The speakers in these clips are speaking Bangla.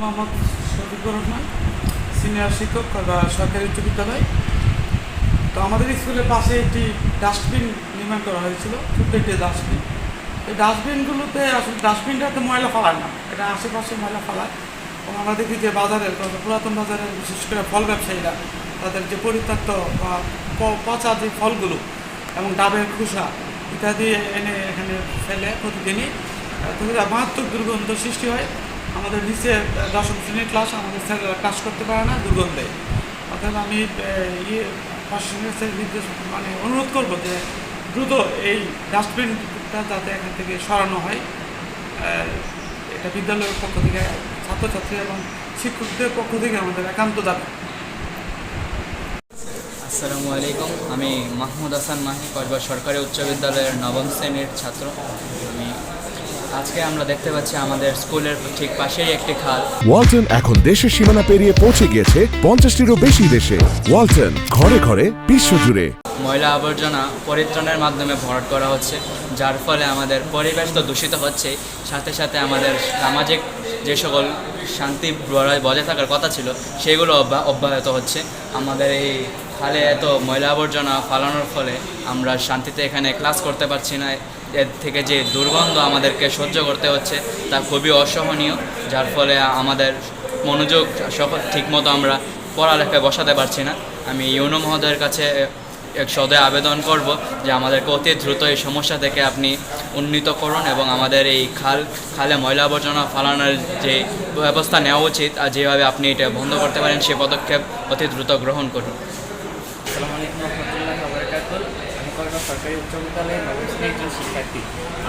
মোহাম্মদ শফিকুর রহমান সিনিয়র শিক্ষক সরকারি উচ্চ বিদ্যালয়। তো আমাদের স্কুলের পাশে একটি ডাস্টবিন নির্মাণ করা হয়েছিল, ছোট্ট একটি ডাস্টবিন। এই ডাস্টবিনগুলোতে আসলে ডাস্টবিনটাতে ময়লা ফেলায় না, এটা আশেপাশে ময়লা ফেলায়। এবং আমরা দেখি যে বাজারের পুরাতন বাজারের, বিশেষ করে ফল ব্যবসায়ীরা তাদের যে পরিত্যক্ত বা পচা যে ফলগুলো এবং ডাবের খোসা ইত্যাদি এনে এখানে ফেলে প্রতিদিনই মারাত্মক দুর্গন্ধ সৃষ্টি হয়। আমাদের নিচে দশম শ্রেণির ক্লাস আমাদের ছেলেরা ক্লাস করতে পারে না, দুর্গন্ধে। অর্থাৎ আমি ইয়ে প্রশাসনের কাছে নির্দেশ মানে অনুরোধ করব যে দ্রুত এই ডাস্টবিনটা যাতে এখান থেকে সরানো হয়। এটা বিদ্যালয়ের পক্ষ থেকে ছাত্রছাত্রী এবং শিক্ষকদের পক্ষ থেকে আমাদের একান্ত দাবি। আসসালামু আলাইকুম। আমি মাহমুদ হাসান মাহি কসবা সরকারি উচ্চ বিদ্যালয়ের নবম শ্রেণির ছাত্র। আমি আজকে আমরা দেখতে পাচ্ছি আমাদের স্কুলের ঠিক পাশেই একটি খাল। ওয়ালটন এখন দেশের সীমানা পেরিয়ে পৌঁছে গিয়েছে পঞ্চাশটিরও বেশি দেশে। ওয়ালটন ঘরে ঘরে বিশ্বজুড়ে। ময়লা আবর্জনা পরিত্রাণের মাধ্যমে ভরাট করা হচ্ছে যার ফলে আমাদের পরিবেশ তো দূষিত হচ্ছে। সাথে সাথে আমাদের সামাজিক যে সকল শান্তি বজায়- বজায় থাকার কথা ছিল সেগুলো অব্যাহত হচ্ছে। আমাদের এই খালে এত ময়লা আবর্জনা ফালানোর ফলে আমরা শান্তিতে এখানে ক্লাস করতে পারছি না। এর থেকে যে দুর্গন্ধ আমাদেরকে সহ্য করতে হচ্ছে তা খুবই অসহনীয়, যার ফলে আমাদের মনোযোগ ঠিকমতো আমরা পড়ালেখায় বসাতে পারছি না। আমি ইউনো মহোদয়ের কাছে এক সদয় আবেদন করব যে আমাদেরকে অতি দ্রুত এই সমস্যা থেকে আপনি উন্নীত করুন এবং আমাদের এই খাল, খালে ময়লা আবর্জনা ফালানোর যে ব্যবস্থা নেওয়া উচিত আর যেভাবে আপনি এটা বন্ধ করতে পারেন সে পদক্ষেপ অতি দ্রুত গ্রহণ করুন। আসসালামু আলাইকুম রহমতুল্লাহ বরকাতুল আমি কলকাতা সরকারি উচ্চ বিদ্যালয়ের শ্রেণির একজন শিক্ষার্থী।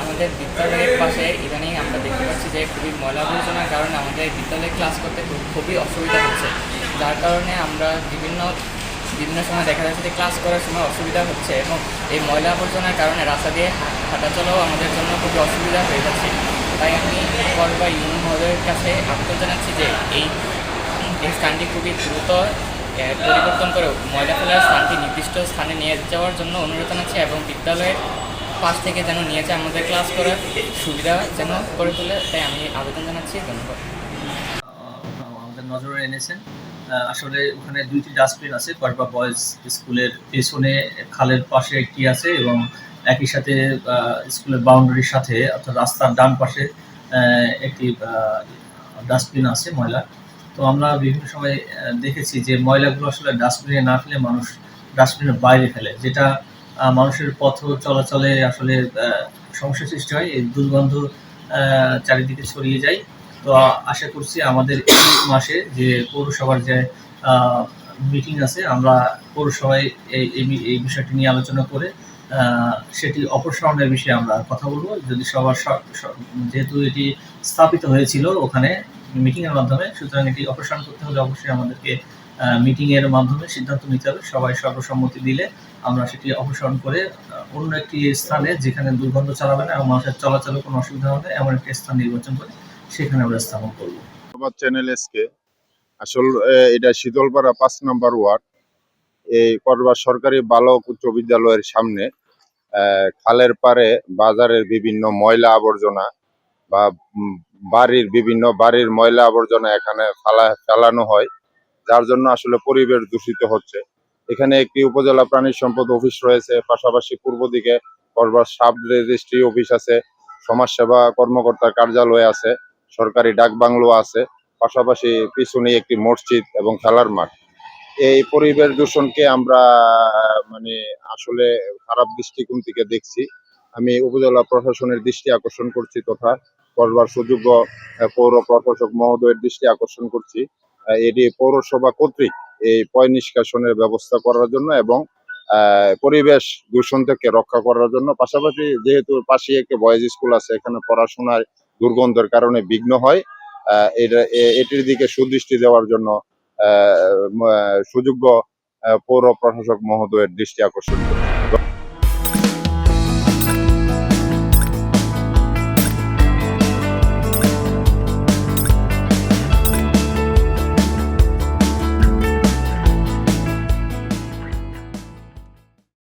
আমাদের বিদ্যালয়ের পাশে ইদানিং আমরা দেখতে পাচ্ছি যে খুবই ময়লা আবর্জনার কারণে আমাদের বিদ্যালয়ে ক্লাস করতে খুব- খুবই অসুবিধা হচ্ছে। যার কারণে আমরা বিভিন্ন বিভিন্ন সময় দেখা যাচ্ছে যে ক্লাস করার সময় অসুবিধা হচ্ছে এবং এই ময়লা আবর্জনার কারণে রাস্তা দিয়ে হাঁটা চলাও আমাদের জন্য খুবই অসুবিধা হয়ে যাচ্ছে। তাই আমি কল বা ইউনিয়ন মহোদয়ের কাছে আবেদন জানাচ্ছি যে এই এই স্থানটি খুবই দ্রুত পরিবর্তন করে ময়লা ফেলার স্থানটি নির্দিষ্ট স্থানে নিয়ে যাওয়ার জন্য অনুরোধ জানাচ্ছি এবং বিদ্যালয়ের পাশ থেকে যেন নিয়ে যায় আমাদের ক্লাস করার সুবিধা যেন করে তোলে, তাই আমি আবেদন জানাচ্ছি, ধন্যবাদ। আমাদের নজরে এনেছেন। আসলে ওখানে দুইটি ডাস্টবিন আছে কসবা বয়েজ স্কুলের পেছনে খালের পাশে একটি আছে এবং একই সাথে স্কুলের বাউন্ডারির সাথে, অর্থাৎ রাস্তার ডান পাশে একটি ডাস্টবিন আছে ময়লা তো আমরা বিভিন্ন সময় দেখেছি যে ময়লাগুলো আসলে ডাস্টবিনে না ফেলে মানুষ ডাস্টবিনের বাইরে ফেলে, যেটা মানুষের পথ চলাচলে আসলে সমস্যা সৃষ্টি হয়, এই দুর্গন্ধ চারিদিকে ছড়িয়ে যায়। তো আশা করছি আমাদের এই মাসে যে পৌরসভার যে মিটিং আছে, আমরা পৌরসভায় এই এই বিষয়টি নিয়ে আলোচনা করে সেটি অপসারণের বিষয়ে আমরা কথা বলব। যদি সবার যেহেতু এটি স্থাপিত হয়েছিল ওখানে মিটিং এর মাধ্যমে, সুতরাং এটি অপসারণ করতে হলে অবশ্যই আমাদেরকে মিটিং এর মাধ্যমে সিদ্ধান্ত নিতে হবে। সবাই সর্বসম্মতি দিলে আমরা সেটি অপসারণ করে অন্য একটি স্থানে যেখানে দুর্গন্ধ চালাবে না এবং মানুষের চলাচলে কোনো অসুবিধা হবে এমন একটি স্থান নির্বাচন করে সেখানে আমরা স্থাপন করব। ধন্যবাদ চ্যানেল এসকে। আসল এটা শীতলপাড়া পাঁচ নম্বর ওয়ার্ড। এই সরকারি বালক উচ্চ বিদ্যালয়ের সামনে খালের পারে বাজারের বিভিন্ন ময়লা আবর্জনা বা বাড়ির বিভিন্ন বাড়ির ময়লা আবর্জনা এখানে ফেলা, ফেলানো হয়, যার জন্য আসলে পরিবেশ দূষিত হচ্ছে। এখানে একটি উপজেলা প্রাণী সম্পদ অফিস রয়েছে, পাশাপাশি পূর্ব দিকে করবা সাব রেজিস্ট্রি অফিস আছে, সমাজসেবা কর্মকর্তার কার্যালয় আছে, সরকারি ডাক বাংলো আছে, পাশাপাশি পিছনে একটি মসজিদ এবং খেলার মাঠ। এই পরিবেশ দূষণকে আমরা মানে আসলে খারাপ দৃষ্টিকোণ থেকে দেখছি। আমি উপজেলা প্রশাসনের দৃষ্টি আকর্ষণ করছি তথা করবার সুযোগ্য পৌর প্রশাসক মহোদয়ের দৃষ্টি আকর্ষণ করছি। এটি পৌরসভা কর্তৃক এই পয় নিষ্কাশনের ব্যবস্থা করার জন্য এবং পরিবেশ দূষণ থেকে রক্ষা করার জন্য। পাশাপাশি যেহেতু পাশে একটি বয়েজ স্কুল আছে, এখানে পড়াশোনার দুর্গন্ধের কারণে বিঘ্ন হয়। এটা এটির দিকে সুদৃষ্টি দেওয়ার জন্য সুযোগ্য পৌর প্রশাসক মহোদয়ের দৃষ্টি আকর্ষণ করি